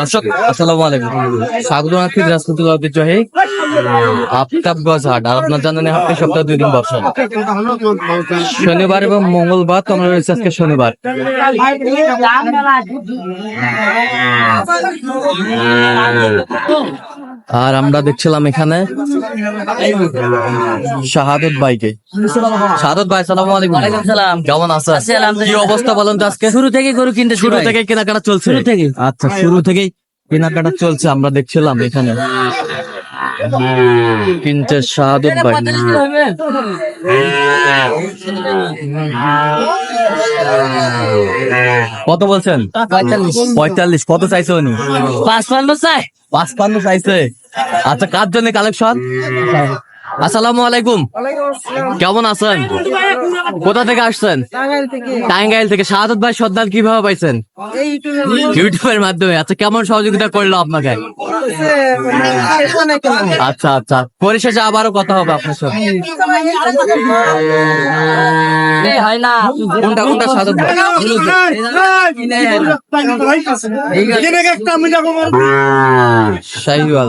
দর্শক, আসসালামু আলাইকুম। স্বাগত রাজপুতুল ঐতিহ্যবাহী আফতাবগঞ্জ হাট আর আপনার জানেন সপ্তাহে দুই দিন বর্ষা শনিবার এবং মঙ্গলবার তো আমরা রয়েছে আজকে শনিবার। আর আমরা দেখছিলাম এখানে শাহাদত ভাইকে। শাহাদত ভাই সালামু আলাইকুম। সালাম। কেমন আছি। কি অবস্থা বলেন তো আজকে? শুরু থেকে গরু কিনতে শুরু থেকে কেনাকাটা চলছে। শুরু থেকে। আচ্ছা শুরু থেকেই কেনাকাটা চলছে আমরা দেখছিলাম এখানে। কিনতে শাহাদত ভাই। কত বলছেন? পঁয়তাল্লিশ। পঁয়তাল্লিশ। কত চাইছে উনি? পাঁচ পান্ন চাই। পাঁচ পাঁচপান্ন চাইছে। আচ্ছা কার জন্য কালেকশন আসসালামু আলাইকুম কেমন আছেন কোথা থেকে আসছেন টাঙ্গাইল থেকে শাহাদত ভাই সর্দার কীভাবে পাইছেন ইউটিউবের মাধ্যমে আচ্ছা কেমন সহযোগিতা করল আপনাকে আচ্ছা আচ্ছা পরিশেষে আবারও কথা হবে আপনার সাথে হয় না কোনটা কোনটা শাহাদত ভাই শাহিওয়াল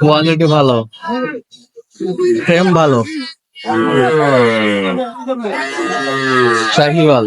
কোয়ালিটি ভালো। ফ্রেম ভালো। শাহিওয়াল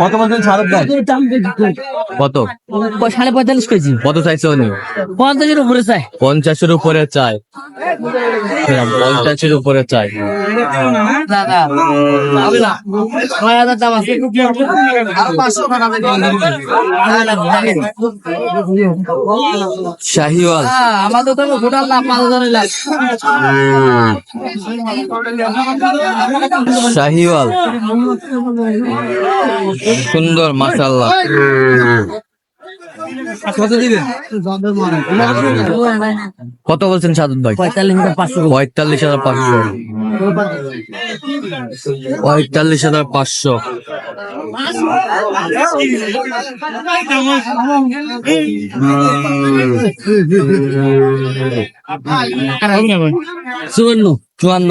কত বলছেন শাহাদত ভাই কত? সাড়ে পঁয়তাল্লিশ কেজি। কত চাইছে উনি? পঞ্চাশের উপরে চাই। পঞ্চাশের উপরে চাই। পঞ্চাশের উপরে চাই। দাদা ছয় হাজার দাম আছে শাহিওয়াল। হ্যাঁ, আমাদের তো গোটা পাঁচ হাজারের শাহিওয়াল। সুন্দর মাশাআল্লাহ। কত দিবেন? কত বলছেন সাদত ভাই? পঁয়তাল্লিশ হাজার পাঁচশো পঁয়তাল্লিশ হাজার পাঁচশো। পঁয়তাল্লিশ হাজার পাঁচশো। চুয়ান্ন চুয়ান্ন।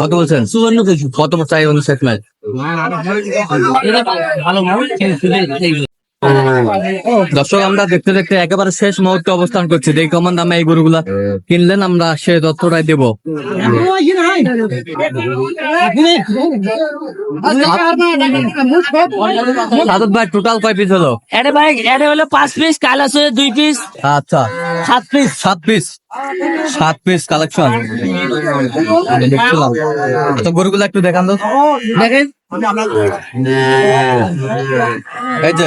কত বলছেন? চুয়ান্ন কেজি কত চাই অনুষ্ঠিত ম্যাচ দর্শক আমরা দেখতে দেখতে একেবারে শেষ মুহূর্তে অবস্থান করছি। দেখি কেমন দামে এই গরুগুলা কিনলেন আমরা সে তথ্যটাই দেব। সাদত ভাই টোটাল কয় পিস হলো? এটা ভাই এটা হলো পাঁচ পিস কাল আছে দুই পিস আচ্ছা। সাত পিস সাত পিস সাত পিস কালেকশন দেখছিলাম তো গরুগুলো একটু দেখান তো। দেখেন। এই যে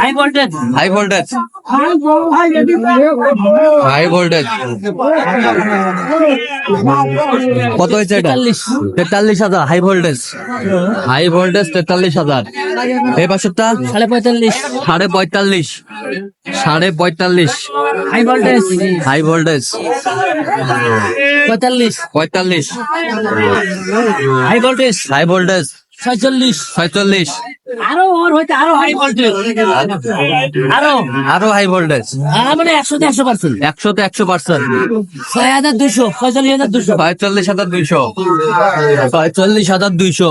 high voltage high voltage high voltage কত হয়েছে এটা? তেতাল্লিশ। হাজার হাই ভোল্টেজ হাই ভোল্টেজ তেতাল্লিশ হাজার। এই পাশেরটা? সাড়ে পঁয়তাল্লিশ। সাড়ে পঁয়তাল্লিশ। সাড়ে পঁয়তাল্লিশ। হাই ভোল্টেজ হাই ভোল্টেজ পঁয়তাল্লিশ। পঁয়তাল্লিশ। হাই ভোল্টেজ হাই ভোল্টেজ ছয়চল্লিশ। ছয়চল্লিশ। আরও ওর হইতে আরও হাই ভোল্টেজ আরও। আরও হাই ভোল্টেজ মানে একশো একশো পার্সেন্ট একশো পার্সেন্ট ছয় হাজার দুইশো ছয়চল্লিশ হাজার হাজার দুইশো। পঁয়তাল্লিশ হাজার দুইশো।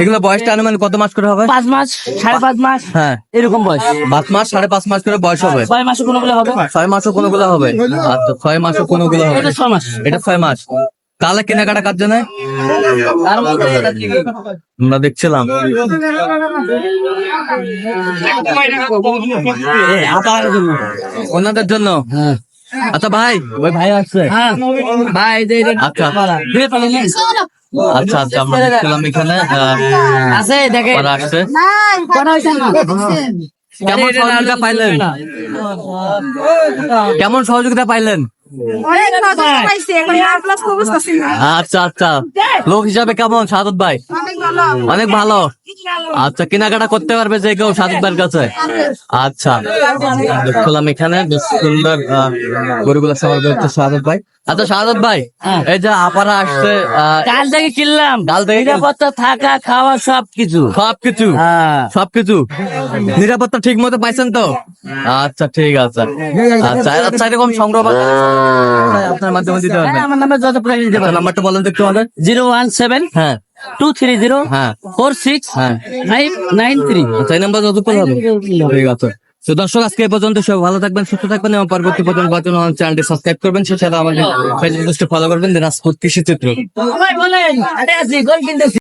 এগুলো বয়সটা কত মাস করে হবে পাঁচ মাস সাড়ে পাঁচ মাস হ্যাঁ এরকম বয়স পাঁচ মাস সাড়ে পাঁচ মাস করে বয়স হবে ছয় হবে মাসও কোনোগুলো হবে আচ্ছা ছয় মাসও কোনোগুলো হবে এটা ছয় মাস এটা ছয় মাস তাহলে কেনাকাটা কার জন্য? আমরা দেখছিলাম। ওনাদের জন্য হ্যাঁ আচ্ছা ভাই ওই ভাই আসছে হ্যাঁ ভাই আচ্ছা? আচ্ছা আচ্ছা আমরা দেখছিলাম এখানে আছে দেখে ওরা আসছে? কেমন সহযোগিতা পাইলেন কেমন সহযোগিতা পাইলেন আচ্ছা আচ্ছা লোক হিসাবে কেমন সাদত ভাই অনেক ভালো আচ্ছা কেনাকাটা করতে পারবে যে কেউ সাদত কাছে? আচ্ছা দেখলাম এখানে বেশ সুন্দর গরুগুলো সবার হচ্ছে সাদত ভাই। আচ্ছা সাদত ভাই হ্যাঁ। এই যে আপারা আসছে কাল থেকে কিনলাম। কাল থেকে নিরাপত্তা থাকা খাওয়া সব কিছু। সবকিছু হ্যাঁ। সবকিছু নিরাপত্তা ঠিক মতো পাইছেন তো? আচ্ছা ঠিক আছে। আচ্ছা আচ্ছা এরকম সংগ্রহ আপনার মাধ্যমে দিতে পারবেন। হ্যাঁ, আমার নামে যত প্রাইস দিতে আচ্ছা, নাম্বারটা বলেন তো একটু আমাদের। জিরো ওয়ান সেভেন হ্যাঁ। Two three zero four six nine three আচ্ছা এই নাম্বার যত হবে ঠিক আছে। তো দর্শক আজকে এই পর্যন্ত সব ভালো থাকবেন সুস্থ থাকবেন এবং পরবর্তী পর্যন্ত বাঁচুন আমার চ্যানেলটি সাবস্ক্রাইব করবেন। সেছাড়া আমাদের ফেসবুক ফলো করবেন। দিনাজপুর কৃষি চিত্র।